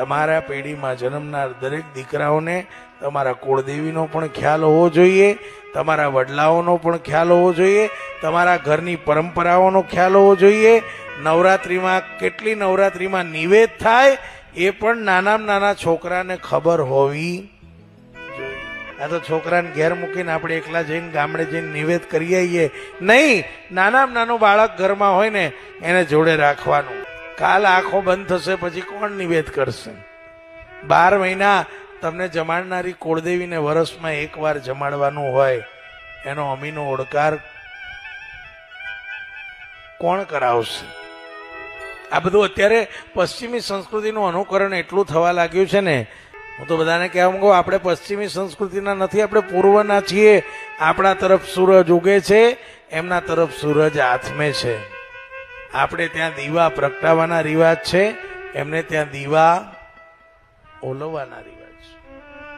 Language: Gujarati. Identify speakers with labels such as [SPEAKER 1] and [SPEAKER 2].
[SPEAKER 1] તમારા પેઢીમાં જન્મનાર દરેક દીકરાઓને તમારા કુળદેવીનો પણ ખ્યાલ હોવો જોઈએ, તમારા વડલાઓનો પણ ખ્યાલ હોવો જોઈએ, તમારા ઘરની પરંપરાઓનો ખ્યાલ હોવો જોઈએ. નવરાત્રિમાં કેટલી નવરાત્રિમાં નિવેદ થાય એ પણ નાનામાં નાના છોકરાને ખબર હોવી. આ તો છોકરાને ઘેર મૂકીને આપણે એકલા જઈને ગામડે જઈને નિવેદ કરી આવીએ. નહીં, નાનામાં નાનું બાળક ઘરમાં હોય ને, એને જોડે રાખવાનું. કાલ આંખો બંધ થશે, પછી કોણ નિવેદ કરશે? બાર મહિના તમને જમાડનારી કોળદેવીને વરસમાં એકવાર જમાડવાનું હોય, એનો અમીનો ઓડકાર કોણ કરાવશે? આ બધું અત્યારે પશ્ચિમી સંસ્કૃતિનું અનુકરણ એટલું થવા લાગ્યું છે ને, હું તો બધાને કહેવા માંગુ, આપણે પશ્ચિમી સંસ્કૃતિના નથી, આપણે પૂર્વના છીએ. આપણા તરફ સૂરજ ઉગે છે, એમના તરફ સૂરજ આથમે છે. આપણે ત્યાં દીવા પ્રગટાવવાના રિવાજ છે. એમને ત્યાં દીવા ઓલવવાના રિવાજ છે.